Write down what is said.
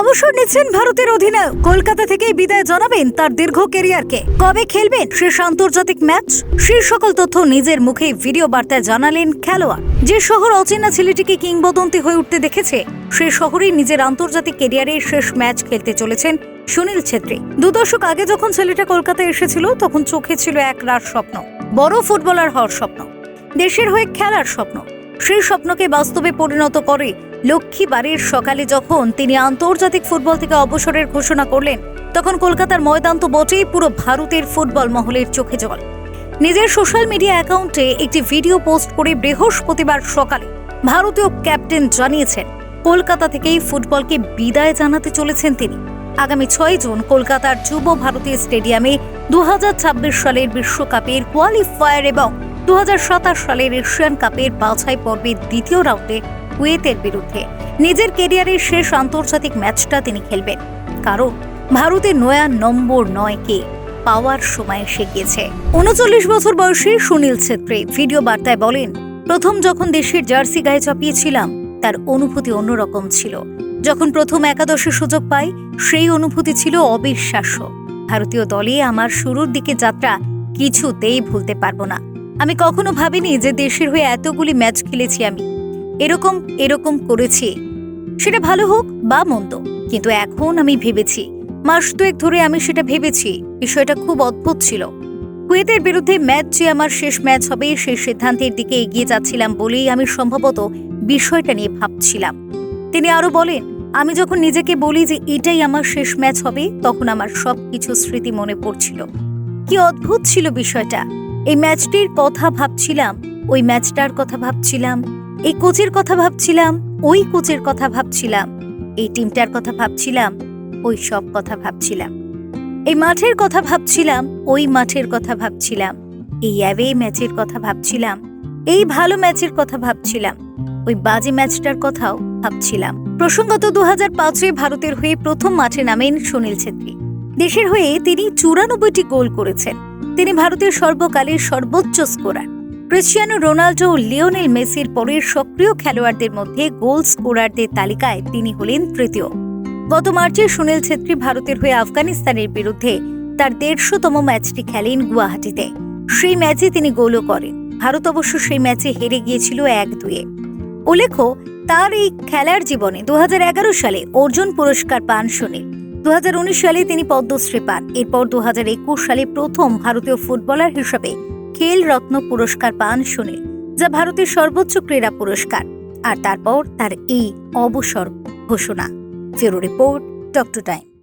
অবসর নিচ্ছেন ভারতের অধিনায়ক। কলকাতা থেকে বিদায় জানাবেন তার দীর্ঘ কেরিয়ারকে কবে খেলবেন শেষ আন্তর্জাতিক ম্যাচ? সেই সকল তথ্য নিজের মুখে ভিডিও বার্তায় জানালেন খেলোয়াড়। যে শহর অচেনা ছেলেটিকে কিংবদন্তি হয়ে উঠতে দেখেছে, সে শহরেই নিজের আন্তর্জাতিক কেরিয়ারের শেষ ম্যাচ খেলতে চলেছেন সুনীল ছেত্রী। দু দশক আগে যখন ছেলেটা কলকাতায় এসেছিল, তখন চোখে ছিল এক রাত স্বপ্ন। বড় ফুটবলার হওয়ার স্বপ্ন। দেশের হয়ে খেলার স্বপ্ন। সেই স্বপ্নকে বাস্তবে পরিণত করে লক্ষ্মীবারের সকালে যখন তিনি আন্তর্জাতিক ফুটবল থেকে অবসরের ঘোষণা করলেন, তখন কলকাতার ময়দান তো বটেই পুরো ভারতের ফুটবল মহলের চোখে জল। নিজের সোশ্যাল মিডিয়া অ্যাকাউন্টে একটি ভিডিও পোস্ট করে বৃহস্পতিবার সকালে ভারতীয় ক্যাপ্টেন জানিয়েছেন, কলকাতা থেকেই ফুটবলকে বিদায় জানাতে চলেছেন তিনি। আগামী ছয় জুন কলকাতার যুব ভারতী স্টেডিয়ামে দু হাজার ছাব্বিশ সালের বিশ্বকাপের কোয়ালিফায়ার এবং দু হাজার সাতাশ সালের এশিয়ান কাপের বাছাই পর্বের দ্বিতীয় রাউন্ডে কুয়েতের বিরুদ্ধে। নিজের কেরিয়ারের শেষ আন্তর্জাতিক ম্যাচটা তিনি খেলবেন। কারণ ভারতের নয়া নম্বর নয়কে পাওয়ার সময় এসে গিয়েছে। উনচল্লিশ বছর বয়সী সুনীল ছেত্রী ভিডিও বার্তায় বলেন, প্রথম যখন দেশের জার্সি গায়ে চাপিয়েছিলাম, তার অনুভূতি অন্যরকম ছিল। যখন প্রথম একাদশে সুযোগ পাই, সেই অনুভূতি ছিল অবিশ্বাস্য। ভারতীয় দলে আমার শুরুর দিকে যাত্রা কিছুতেই ভুলতে পারব না। আমি কখনো ভাবিনি যে দেশের হয়ে এতগুলি ম্যাচ খেলেছি আমি। এরকম এরকম করেছি। সেটা ভালো হোক বা মন্দ, কিন্তু এখন আমি ভেবেছি, মাস দুয়েক ধরে আমি সেটা ভেবেছি, বিষয়টা খুব অদ্ভুত ছিল। কুয়েতের বিরুদ্ধে ম্যাচ যে আমার শেষ ম্যাচ হবে সেই সিদ্ধান্তের দিকে এগিয়ে যাচ্ছিলাম বলেই আমি সম্ভবত বিষয়টা নিয়ে ভাবছিলাম। তিনি আরও বলেন, আমি যখন নিজেকে বলি যে এটাই আমার শেষ ম্যাচ হবে, তখন আমার সব কিছু স্মৃতি মনে পড়ছিল। কি অদ্ভুত ছিল বিষয়টা। এই ম্যাচটির কথা ভাবছিলাম, ওই ম্যাচটার কথা ভাবছিলাম এই কোচের কথা ভাবছিলাম, ওই কোচের কথা ভাবছিলাম, এই টিমটার কথা ভাবছিলাম, ওই সব কথা ভাবছিলাম। এই মাঠের কথা ভাবছিলাম, ওই মাঠের কথা ভাবছিলাম, এই অ্যাওয়ে ম্যাচের কথা ভাবছিলাম, এই ভালো ম্যাচের কথা ভাবছিলাম, ওই বাজে ম্যাচটার কথাও ভাবছিলাম। প্রসঙ্গত দু হাজার পাঁচে ভারতের হয়ে প্রথম মাঠে নামেন সুনীল ছেত্রী। দেশের হয়ে তিনি চুরানব্বইটি গোল করেছেন। তিনি ভারতের সর্বকালের সর্বোচ্চ স্কোরার। ক্রিশ্চিয়ানো রোনাল্ডো ও লিওনেল মেসির পরের সক্রিয় খেলোয়াড়দের মধ্যে গোল স্কোরারদের তালিকায় তিনি হলেন তৃতীয়। গত মার্চে সুনীল ছেত্রী ভারতের হয়ে আফগানিস্তানের বিরুদ্ধে তার দেড়শোতম ম্যাচটি খেলেন গুয়াহাটিতে। সেই ম্যাচে তিনি গোলও করেন। ভারত অবশ্য সেই ম্যাচে হেরে গিয়েছিল এক দুয়ে। উল্লেখ্য, তার এই খেলার জীবনে দু হাজার এগারো সালে অর্জুন পুরস্কার পান সুনীল। দু সালে তিনি পদ্মশ্রী পান। এরপর দু হাজার একুশ সালে প্রথম ভারতীয় ফুটবলার হিসেবে খেল রত্ন পুরস্কার পান সুনীল যা ভারতের সর্বোচ্চ ক্রীড়া পুরস্কার, আর তারপর তার এই অবসর ঘোষণা। ফেরো রিপোর্ট, ডক্টর টাইম।